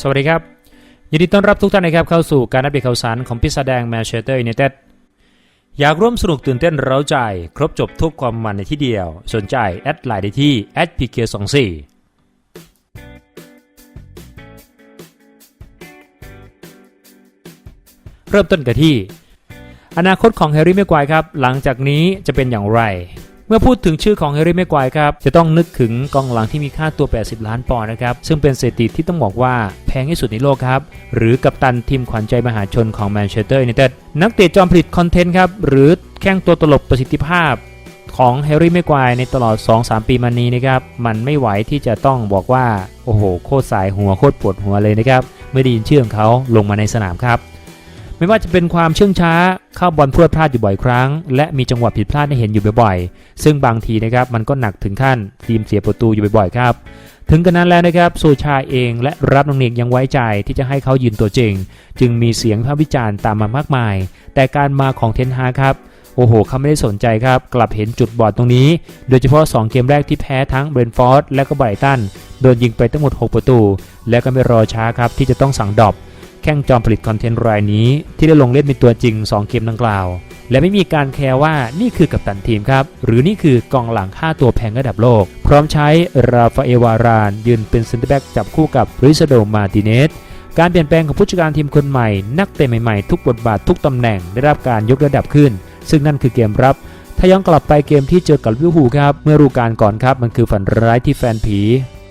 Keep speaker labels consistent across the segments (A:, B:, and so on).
A: สวัสดีครับ ยินดีต้อนรับทุกท่านนะครับเข้าสู่การอัปเดตข่าวสารของพิซซ่าแดงแมนเชสเตอร์ยูไนเต็ดอยากร่วมสนุกตื่นเต้นเร้าใจ ครบจบทุกความมันในที่เดียว สนใจแอดไลน์ได้ที่ @pk24 เคสองสี่เริ่มต้นกันที่ อนาคตของแฮร์รี่แม็กควายครับ หลังจากนี้จะเป็นอย่างไร เมื่อพูดถึงชื่อของแฮร์รี่แม็กควายครับ จะต้องนึกถึงกองหลังที่มีค่าตัว 80 ล้านปอนด์นะครับ ซึ่งเป็นสถิติที่ต้องบอกว่าแพงที่สุดในโลกครับ หรือกัปตันทีมขวัญใจมหาชนของแมนเชสเตอร์ยูไนเต็ดนักเตะจอมผลิตคอนเทนต์ครับ หรือแข้งตัวตลกประสิทธิภาพของแฮร์รี่แม็กควายในตลอด 2-3 ปีมานี้นะครับ มันไม่ไหวที่จะต้องบอกว่า โอ้โห โคตรสายหัวโคตรปวดหัวเลยนะครับเมื่อได้ยินชื่อของเขาลงมาในสนามครับ ไม่ว่าจะเป็นความเชื่องช้าเข้าบอลพรวดพลาดอยู่บ่อยครั้ง และมีจังหวะผิดพลาดให้เห็นอยู่บ่อยๆ ซึ่งบางทีนะครับมันก็หนักถึงขั้นทีมเสียประตูอยู่บ่อยๆครับถึงกันนั้นแล้วนะครับโซชาเองและรับน้องเนกยังไว้ใจที่จะให้เขายืนตัวจริง จึงมีเสียงภาพวิจารณ์ตามมามากมาย แต่การมาของเทนฮาครับโอ้โหเขาไม่ได้สนใจครับ กลับเห็นจุดบอดตรงนี้ โดยเฉพาะ 2 เกมแรกที่แพ้ทั้งเบรนฟอร์ดและก็ไบรตันโดนยิงไปทั้งหมด 6 ประตู และก็ไม่รอช้าครับที่จะต้องสั่งดรอป แข่งจอมผลิตคอนเทนต์รายนี้ ที่ได้ลงเล่นเป็นตัวจริง 2 เกมดังกล่าว และไม่มีการแคร์ว่านี่คือกัปตันทีมครับ หรือนี่คือกองหลังค่าตัวแพงระดับโลก พร้อมใช้ราฟาเอวาราน ยืนเป็นเซนเตอร์แบ็กจับคู่กับริซาโดมาติเนสการเปลี่ยนแปลงของผู้จัดการทีมคนใหม่ นักเตะใหม่ๆ ทุกบทบาททุกตำแหน่งได้รับการยกระดับขึ้น ซึ่งนั่นคือเกมรับถ้าย้อนกลับไปเกมที่เจอกับลิเวอร์พูลครับ เมื่อรูการก่อนครับ มันคือฝันร้ายที่แฟนผี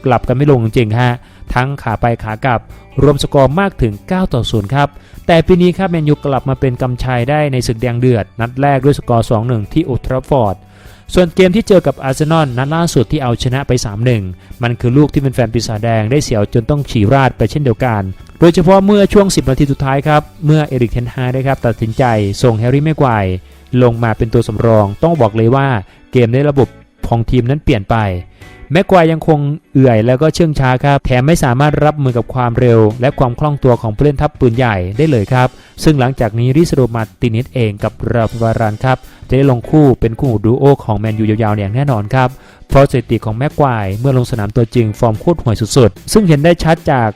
A: กลับกันไม่ลงจริงฮะ ทั้งขาไปขากลับ รวมสกอร์มากถึง 9 ต่อ 0 ครับ แต่ปีนี้ครับแมนยูกลับมาเป็นกำชัยได้ในศึกแดงเดือด นัดแรกด้วยสกอร์ 2-1 ที่อุตราฟอร์ด ส่วนเกมที่เจอกับอาร์เซนอลนัดล่าสุดที่เอาชนะไป 3-1 มันคือลูกที่เป็นแฟนปีศาจแดงได้เสียวจนต้องฉี่ราดไปเช่นเดียวกัน โดยเฉพาะเมื่อช่วง 10 นาทีสุดท้ายครับ เมื่อเอริกเทนฮาได้ครับตัดสินใจส่งแฮร์รี่แม็กไกวร์ลงมาเป็นตัวสำรอง ต้องบอกเลยว่าเกมในระบบของทีมนั้นเปลี่ยนไป แม็กควายยังคงเอื่อยแล้วก็เชื่องช้าครับ แถมไม่สามารถรับมือกับความเร็ว และความคล่องตัวของผู้เล่นทัพปืนใหญ่ได้เลยครับ ซึ่งหลังจากนี้ริสโดมาตินิสเองกับราฟวารานครับ จะได้ลงคู่เป็นคู่หูดูโอของแมนยูยาวๆอย่างแน่นอนครับ เพราะสถิติของแม็กควายเมื่อลงสนามตัวจริงฟอร์มโคตรห่วยสุดๆ ซึ่งเห็นได้ชัดจาก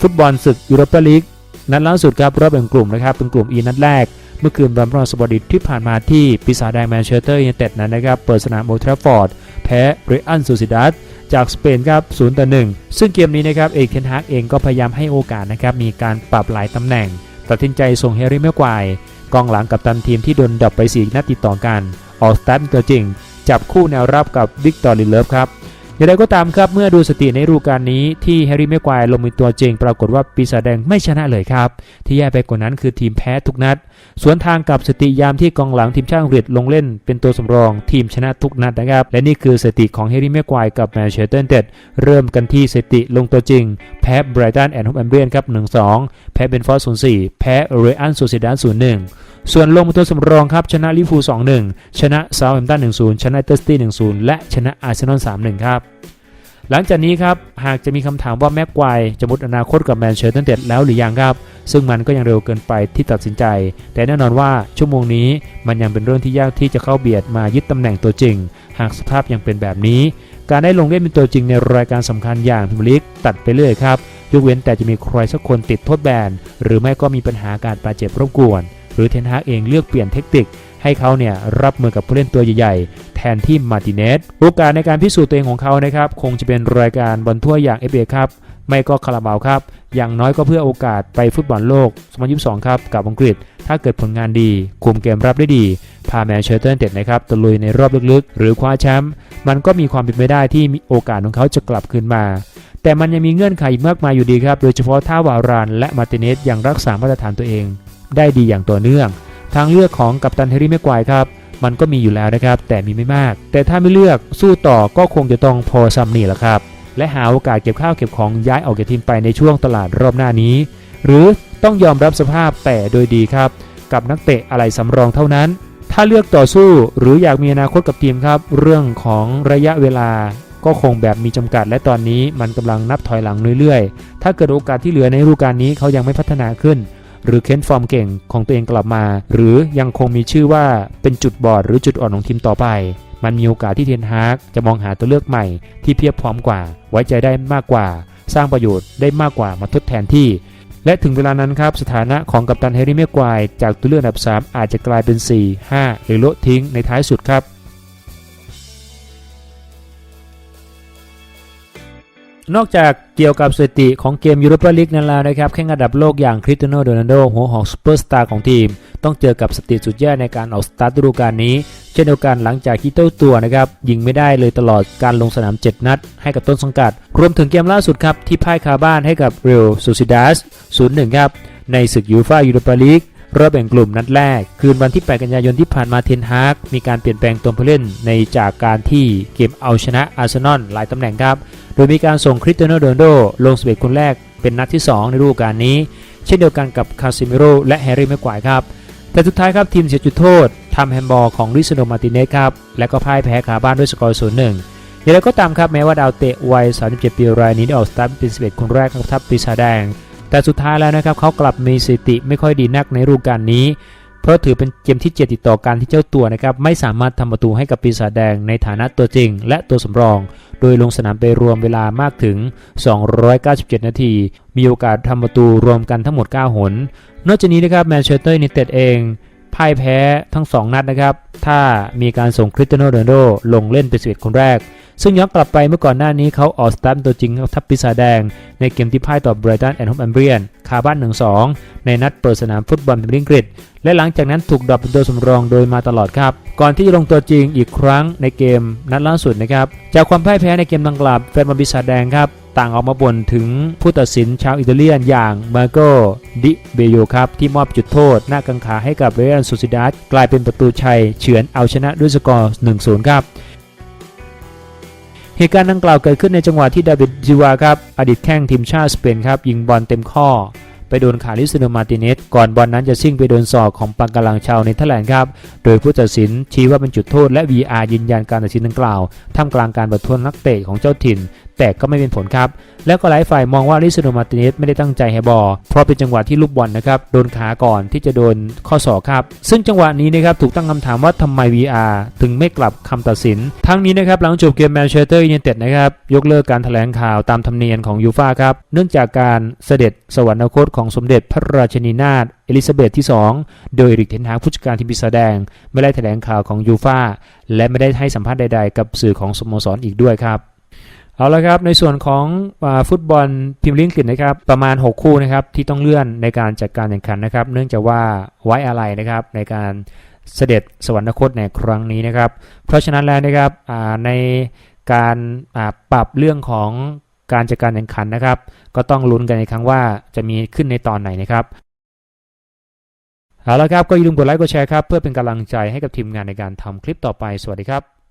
A: ฟุตบอลศึกยูโรปาลีกนัดล่าสุดครับรอบแบ่งกลุ่มนะครับเป็นกลุ่ม E นัดแรก มื่อคืนวันพฤหัสบดีที่ผ่านมาที่ปีศาจแดงแมนเชสเตอร์ยูไนเต็ดนั้นนะครับเปิดสนามโอทราฟอร์ดแพ้เบรอันซูซิดัสจากสเปนครับ0ต่อ1ซึ่งเกมนี้นะครับเอกเทนฮากเองก็พยายามให้โอกาสนะครับมีการปรับหลายตำแหน่ง ตัดสินใจส่งเฮร์รี่แม็กควายกองหลังกับตันทีมที่โดนดับไป4นัดติดต่อกัน ออกสตาร์ทเป็นตัวจริง จับคู่แนวรับกับวิกตอร์ลิเลฟครับ อย่างไรก็ตามครับเมื่อดูสติในฤดูกาลนี้ที่แฮร์รี่แม็กควายลงเป็นตัวจริง ปรากฏว่าปีศาจแดงไม่ชนะเลยครับ ที่แย่ไปกว่านั้นคือทีมแพ้ทุกนัด สวนทางกับสติยามที่กองหลังทีมชาติอังกฤษลงเล่น เป็นตัวสำรองทีมชนะทุกนัดนะครับ และนี่คือสติของแฮร์รี่แม็กควายกับแมนเชสเตอร์ยูไนเต็ดเริ่มกันที่สติลงตัวจริง แพ้ไบรตันแอนด์ฮอมแอมเบียนครับ1-2 แพ้เบนฟอร์ด0-4 แพ้เรอันซูซิดาน0-1 ส่วนลงเป็นตัวสำรองครับชนะลิเวอร์พูล2-1ชนะเซาท์แฮมป์ตัน1-0ชนะเตอร์สตี้1-0และชนะอาร์เซนอล3-1ครับหลังจากนี้ครับ หากจะมีคำถามว่าแม็กควายจะหมดอนาคตกับแมนเชสเตอร์ยูไนเต็ดแล้วหรือยังครับ ซึ่งมันก็ยังเร็วเกินไปที่ตัดสินใจ แต่แน่นอนว่าชั่วโมงนี้มันยังเป็นเรื่องที่ยากที่จะเข้าเบียดมายึดตำแหน่งตัวจริง หากสภาพยังเป็นแบบนี้ การได้ลงเล่นเป็นตัวจริงในรายการสำคัญอย่างพิมลีกตัดไปเรื่อยครับ ยกเว้นแต่จะมีใครสักคนติดโทษแบนหรือไม่ก็มีปัญหาการบาดเจ็บรบกวน หรือเทนฮากเองเลือกเปลี่ยนเทคนิค ให้เขาเนี่ยรับมือกับผู้เล่นตัวใหญ่ๆ แทนที่มาร์ติเนสโอกาสในการพิสูจน์ตัวเองของเขานะครับคงจะเป็นรายการบอลทั่วอย่าง FA ครับไม่ก็คาราบาวครับ อย่างน้อยก็เพื่อโอกาสไปฟุตบอลโลก 2022 ครับ กับอังกฤษ ถ้าเกิดผลงานดี คุมเกมรับได้ดี พาแมนเชสเตอร์ยูไนเต็ดนะครับตะลุยในรอบลึกๆ หรือคว้าแชมป์ มันก็มีความเป็นไปได้ที่มีโอกาสของเขาจะกลับคืนมา แต่มันยังมีเงื่อนไขอีกมากมายอยู่ดีครับ โดยเฉพาะถ้าวารานและมาร์ติเนสยังรักษามาตรฐานตัวเอง ได้ดีอย่างต่อเนื่อง ทางเลือกของกัปตันเฮร์รี่แม็กควายครับมันก็มีอยู่แล้วนะครับ แต่มีไม่มาก แต่ถ้าไม่เลือกสู้ต่อก็คงจะต้องพอซัมนี่แหละครับ และหาโอกาสเก็บข้าวเก็บของย้ายออกจากทีมไปในช่วงตลาดรอบหน้านี้ หรือต้องยอมรับสภาพแต่โดยดีครับ กับนักเตะอะไรสำรองเท่านั้น ถ้าเลือกต่อสู้หรืออยากมีอนาคตกับทีมครับ เรื่องของระยะเวลาก็คงแบบมีจำกัดและตอนนี้มันกำลังนับถอยหลังเรื่อยๆ ถ้าเกิดโอกาสที่เหลือในฤดูกาลนี้เขายังไม่พัฒนาขึ้น หรือเค้นฟอร์มเก่งของตัวเองกลับมา หรือยังคงมีชื่อว่าเป็นจุดบอดหรือจุดอ่อนของทีมต่อไป มันมีโอกาสที่เทนฮากจะมองหาตัวเลือกใหม่ที่เพียบพร้อมกว่า ไว้ใจได้มากกว่า สร้างประโยชน์ได้มากกว่ามาทดแทนที่ และถึงเวลานั้นครับ สถานะของกัปตันแฮร์รี่แม็กวายจากตัวเลือกอันดับ 3 อาจจะกลายเป็น 4 5 หรือโละทิ้งในท้ายสุดครับ นอกจากเกี่ยวกับสถิติของเกมยูโรปาลีกนั้นแล้วนะครับแข่งอันดับโลกอย่างคริสเตียโนโรนัลโดหัวหอกซูเปอร์สตาร์ของทีม ต้องเจอกับสถิติสุดแย่ในการออกสตาร์ทฤดูกาลนี้ เช่นเดียวกันหลังจากที่เจ้าตัวนะครับยิงไม่ได้เลยตลอดการลงสนาม 7 นัด ให้กับต้นสังกัด รวมถึงเกมล่าสุดครับที่พ่ายคาบ้านให้กับเรอัลซูซิดัส0-1 ครับในศึกยูฟ่ายูโรปาลีก รอบแบ่งกลุ่มนัดแรก คืนวันที่ 8 กันยายนที่ผ่านมาเทนฮากมีการเปลี่ยนแปลงตัวผู้เล่นในจากการที่เกมเอาชนะอาร์เซนอลหลายตำแหน่งครับ โดยมีการส่งคริสเตียโนโรนโดลง11คนแรกเป็นนัดที่ 2 ในฤดูกาลนี้ เช่นเดียวกันกับคาซิเมโรและแฮร์รี่แม็กควายครับแต่สุดท้ายครับทีมเสียจุดโทษทำแฮมบอลของลิซโนมาติเนสครับและก็พ่ายแพ้คาบ้านด้วยสกอร์0-1อย่างไรก็ตามครับแม้ว่าดาวเตะวัย 37 ปีรายนี้ได้ออกสตาร์ทเป็น 11 คนแรกของทัพปีศาจแดง แต่สุดท้ายแล้วนะครับเขากลับมีสติไม่ค่อยดีนักในฤดูกาลนี้ เพราะถือเป็นเกมที่7ติดต่อกันที่เจ้าตัวนะครับไม่สามารถทำประตูให้กับปีศาจแดงในฐานะตัวจริง และตัวสำรอง โดยลงสนามไปรวมเวลามากถึง 297 นาที มีโอกาสทำประตูรวมกันทั้งหมด 9 หน นอกจากนี้นะครับแมนเชสเตอร์ยูไนเต็ดเองพ่ายแพ้ทั้ง 2 นัดนะครับ ถ้ามีการส่งคริสเตียโนโรนัลโดลงเล่นเป็น11คนแรก ซึ่งย้อนกลับไปเมื่อก่อนหน้านี้เขาออกสตาร์ทตัวจริงกับทัพปีศาจแดง ในเกมที่พ่ายต่อไบรตันแอนด์โฮมแอมเบียนคาบ้าน 1-2 ในนัดเปิดสนามฟุตบอลพรีเมียร์ลีกอังกฤษและหลังจากนั้นถูกดรอปเป็นตัวสำรองโดยมาตลอดครับ ก่อนที่จะลงตัวจริงอีกครั้งในเกมนัดล่าสุดนะครับ จากความพ่ายแพ้ในเกมดังกล่าวแฟนบอลปีศาจแดงครับต่างออกมาบ่นถึงผู้ตัดสินชาวอิตาเลียนอย่างมาโกดิเบโยครับ ที่มอบจุดโทษ หน้ากังขาให้กับเรอัลซูซิดัสกลายเป็นประตูชัย เฉือนเอาชนะด้วยสกอร์ 1-0 ครับ เหตุการณ์ดังกล่าวเกิดขึ้นในจังหวะที่ดาวิดจิวาครับอดีตแข้งทีมชาติสเปนครับยิงบอลเต็มข้อ ไปโดนขาลิสโนมาติเนสก่อนบอลนั้นจะซิ่งไปโดนศอกของปังกำลังชาวเนเธอร์แลนด์ครับ โดยผู้ตัดสินชี้ว่าเป็นจุดโทษและ VR ยืนยันการตัดสินดังกล่าวท่ามกลางการประท้วงนักเตะของเจ้าถิ่น แต่ก็ไม่เป็นผลครับ แล้วก็หลายฝ่ายมองว่าลิซโนมาติเนสไม่ได้ตั้งใจให้บอลเพราะเป็นจังหวะที่ลูกบอลนะครับโดนขาก่อนที่จะโดนข้อศอกครับ ซึ่งจังหวะนี้นะครับถูกตั้งคำถามว่าทำไม VR ถึงไม่กลับคำตัดสิน ทั้งนี้นะครับหลังจบเกมแมนเชสเตอร์ยูไนเต็ดนะครับยกเลิกการแถลงข่าวตามธรรมเนียมของยูฟ่าครับเนื่องจากการเสด็จสวรรคตของสมเด็จพระราชินีนาถเอลิซาเบธที่ 2 โดยริกเทนฮาผู้จัดการทีมปีศาจแดง ไม่ได้แถลงข่าวของยูฟาและไม่ได้ให้สัมภาษณ์ใดๆ กับสื่อของสโมสรอีกด้วยครับเอาละครับในส่วนของอฟุตบอลพรีเมียร์ลีกอังกฤษนะครับประมาณ 6 คู่นะครับที่ต้องเลื่อนในการจัดการแข่งขันนะครับ เนื่องจากว่าไว้อะไรนะครับในการเสด็จสวรรคตในครั้งนี้นะครับ เพราะฉะนั้นแล้วนะครับในการปรับเรื่องของ การจัดการแข่งขันนะครับ ก็ต้องลุ้นกันในครั้งว่าจะมีขึ้นในตอนไหนนะครับเอาละครับก็อย่าลืมกดไลค์กดแชร์ครับเพื่อเป็นกำลังใจให้กับทีมงานในการทำคลิปต่อไปสวัสดีครับ